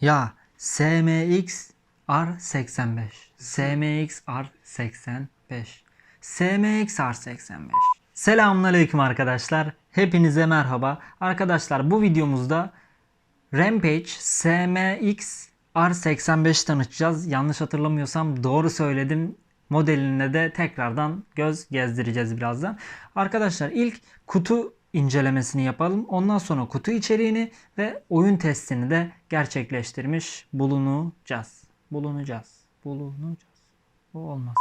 Ya SMX R85. SMX R85. SMX R85. Selamünaleyküm arkadaşlar. Hepinize merhaba. Arkadaşlar bu videomuzda Rampage SMX R85 tanıtacağız. Yanlış hatırlamıyorsam doğru söyledim. Modeline de tekrardan göz gezdireceğiz birazdan. Arkadaşlar ilk kutu incelemesini yapalım. Ondan sonra kutu içeriğini ve oyun testini de gerçekleştirmiş bulunacağız. Bulunacağız. Bulunacağız. Bu olmaz.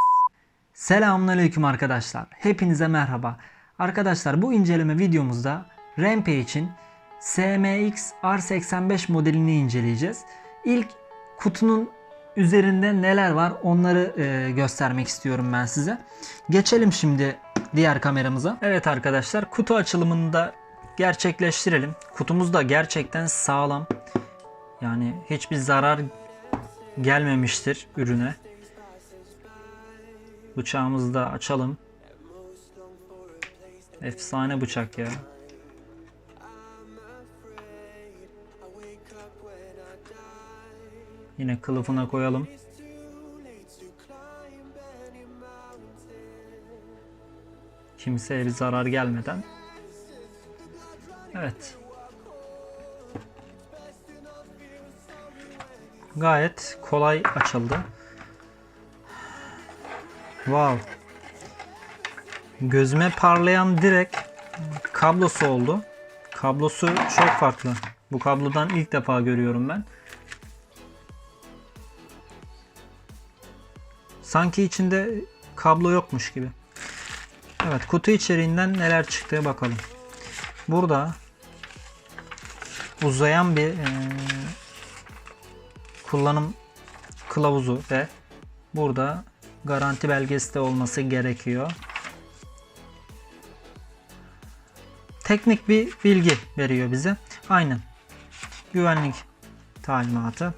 Selamünaleyküm arkadaşlar. Hepinize merhaba. Arkadaşlar bu inceleme videomuzda Rampage'in SMX R85 modelini inceleyeceğiz. İlk kutunun üzerinde neler var onları e, göstermek istiyorum ben size. Geçelim şimdi diğer kameramıza. Evet arkadaşlar kutu açılımını da gerçekleştirelim. Kutumuz da gerçekten sağlam. Yani hiçbir zarar gelmemiştir ürüne. Bıçağımızı da açalım. Efsane bıçak ya. Yine kılıfına koyalım. Kimseye bir zarar gelmeden. Evet. Gayet kolay açıldı. Wow. Gözüme parlayan direkt kablosu oldu. Kablosu çok farklı. Bu kablodan ilk defa görüyorum ben. Sanki içinde kablo yokmuş gibi. Evet kutu içeriğinden neler çıktığı bakalım. Burada uzayan bir eee, kullanım kılavuzu ve burada garanti belgesi de olması gerekiyor. Teknik bir bilgi veriyor bize. Aynen. Güvenlik talimatı,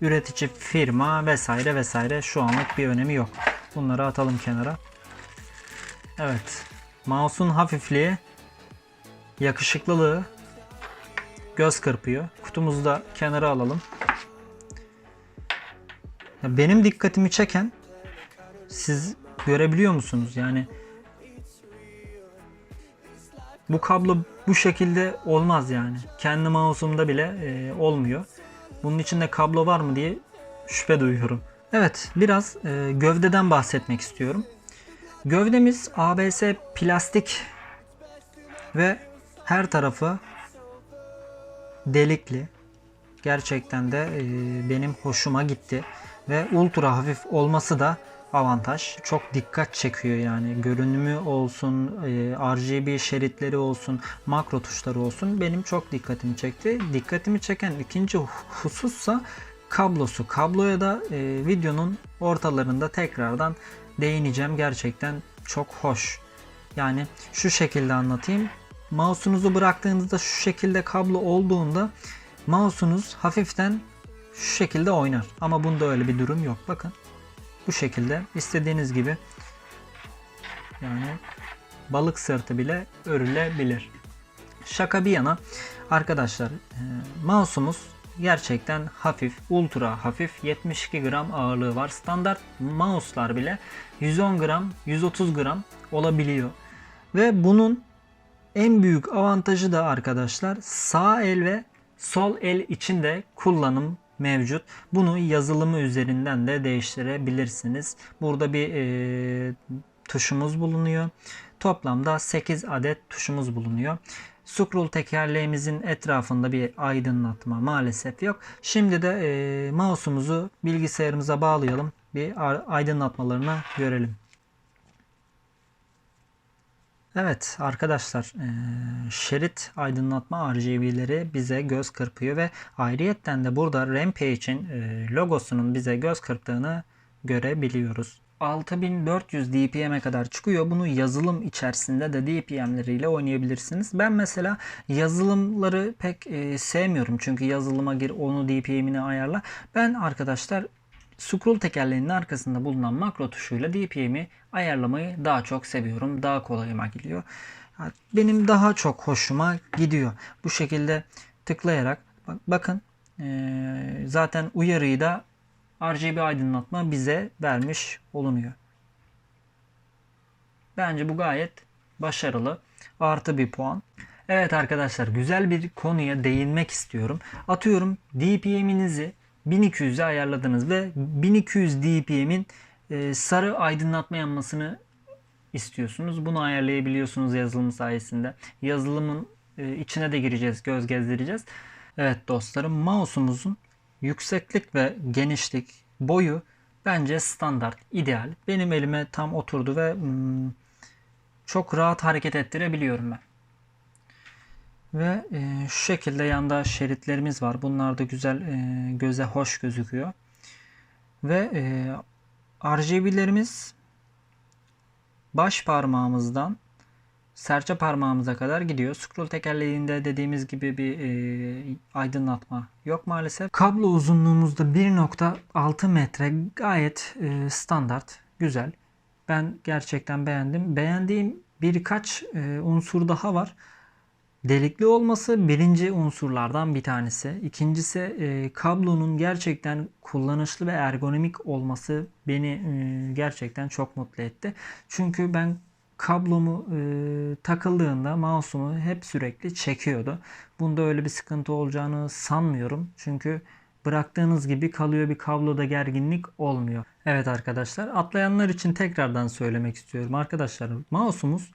üretici firma vesaire vesaire şu anlık bir önemi yok. Bunları atalım kenara. Evet. Mouse'un hafifliği, yakışıklılığı göz kırpıyor. Kutumuzu da kenara alalım. Benim dikkatimi çeken siz görebiliyor musunuz? Yani bu kablo bu şekilde olmaz yani. Kendi mouse'umda bile e, olmuyor. Bunun içinde kablo var mı diye şüphe duyuyorum. Evet, biraz e, gövdeden bahsetmek istiyorum. Gövdemiz ABS plastik ve her tarafı delikli. Gerçekten de e, benim hoşuma gitti ve ultra hafif olması da avantaj. Çok dikkat çekiyor yani. Görünümü olsun, e, RGB şeritleri olsun, makro tuşları olsun benim çok dikkatimi çekti. Dikkatimi çeken ikinci husussa kablosu. Kabloya da e, videonun ortalarında tekrardan değineceğim. Gerçekten çok hoş. Yani şu şekilde anlatayım. Mouse'unuzu bıraktığınızda şu şekilde kablo olduğunda mouse'unuz hafiften şu şekilde oynar. Ama bunda öyle bir durum yok. Bakın. Bu şekilde istediğiniz gibi yani balık sırtı bile örülebilir. Şaka bir yana arkadaşlar e, mouse'umuz gerçekten hafif, ultra hafif 72 gram ağırlığı var. Standart mouse'lar bile 110 gram, 130 gram olabiliyor. Ve bunun en büyük avantajı da arkadaşlar sağ el ve sol el için de kullanım mevcut. Bunu yazılımı üzerinden de değiştirebilirsiniz. Burada bir e, tuşumuz bulunuyor. Toplamda 8 adet tuşumuz bulunuyor. Scroll tekerleğimizin etrafında bir aydınlatma maalesef yok. Şimdi de e, mouse'umuzu bilgisayarımıza bağlayalım. Bir aydınlatmalarını görelim. Evet arkadaşlar e, şerit aydınlatma RGB'leri bize göz kırpıyor ve ayrıyetten de burada Rampage'in e, logosunun bize göz kırptığını görebiliyoruz. 6400 dpm'e kadar çıkıyor. Bunu yazılım içerisinde de dpm'leriyle oynayabilirsiniz. Ben mesela yazılımları pek e, sevmiyorum. Çünkü yazılıma gir onu dpm'ini ayarla. Ben arkadaşlar scroll tekerleğinin arkasında bulunan makro tuşuyla dpm'i ayarlamayı daha çok seviyorum. Daha kolayıma gidiyor. Benim daha çok hoşuma gidiyor. Bu şekilde tıklayarak bak, bakın Ee, zaten uyarıyı da RGB aydınlatma bize vermiş olunuyor. Bence bu gayet başarılı. Artı bir puan. Evet arkadaşlar güzel bir konuya değinmek istiyorum. Atıyorum DPM'inizi 1200'e ayarladınız ve 1200 DPM'in e, sarı aydınlatma yanmasını istiyorsunuz. Bunu ayarlayabiliyorsunuz yazılım sayesinde. Yazılımın e, içine de gireceğiz, göz gezdireceğiz. Evet dostlarım mouse'umuzun yükseklik ve genişlik, boyu bence standart, ideal. Benim elime tam oturdu ve hmm, çok rahat hareket ettirebiliyorum ben. Ve e, şu şekilde yanda şeritlerimiz var. Bunlar da güzel e, göze hoş gözüküyor. Ve e, RGB'lerimiz baş parmağımızdan serçe parmağımıza kadar gidiyor. Scroll tekerleğinde dediğimiz gibi bir e, aydınlatma yok maalesef. Kablo uzunluğumuzda 1.6 metre gayet e, standart, güzel. Ben gerçekten beğendim. Beğendiğim birkaç e, unsur daha var. Delikli olması birinci unsurlardan bir tanesi. İkincisi e, kablonun gerçekten kullanışlı ve ergonomik olması beni e, gerçekten çok mutlu etti. Çünkü ben kablomu e, takıldığında mouse'umu hep sürekli çekiyordu. Bunda öyle bir sıkıntı olacağını sanmıyorum. Çünkü bıraktığınız gibi kalıyor bir kabloda gerginlik olmuyor. Evet arkadaşlar atlayanlar için tekrardan söylemek istiyorum. Arkadaşlar mouse'umuz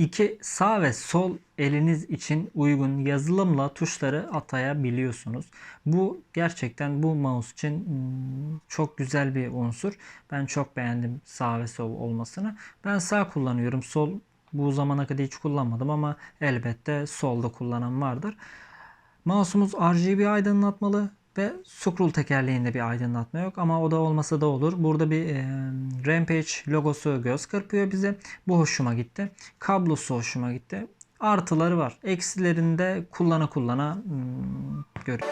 iki sağ ve sol eliniz için uygun yazılımla tuşları atayabiliyorsunuz. Bu gerçekten bu mouse için hmm, çok güzel bir unsur. Ben çok beğendim sağ ve sol olmasını. Ben sağ kullanıyorum. Sol bu zamana kadar hiç kullanmadım ama elbette solda kullanan vardır. Mouse'umuz RGB aydınlatmalı ve scroll tekerleğinde bir aydınlatma yok ama o da olmasa da olur. Burada bir e, Rampage logosu göz kırpıyor bize. Bu hoşuma gitti. Kablosu hoşuma gitti. Artıları var. Eksilerini de kullana kullana hmm, görüyorum.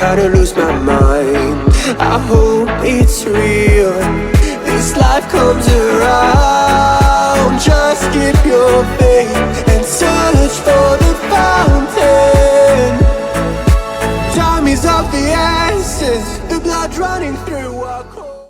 kinda lose my mind. I hope it's real. This life comes around. Just keep your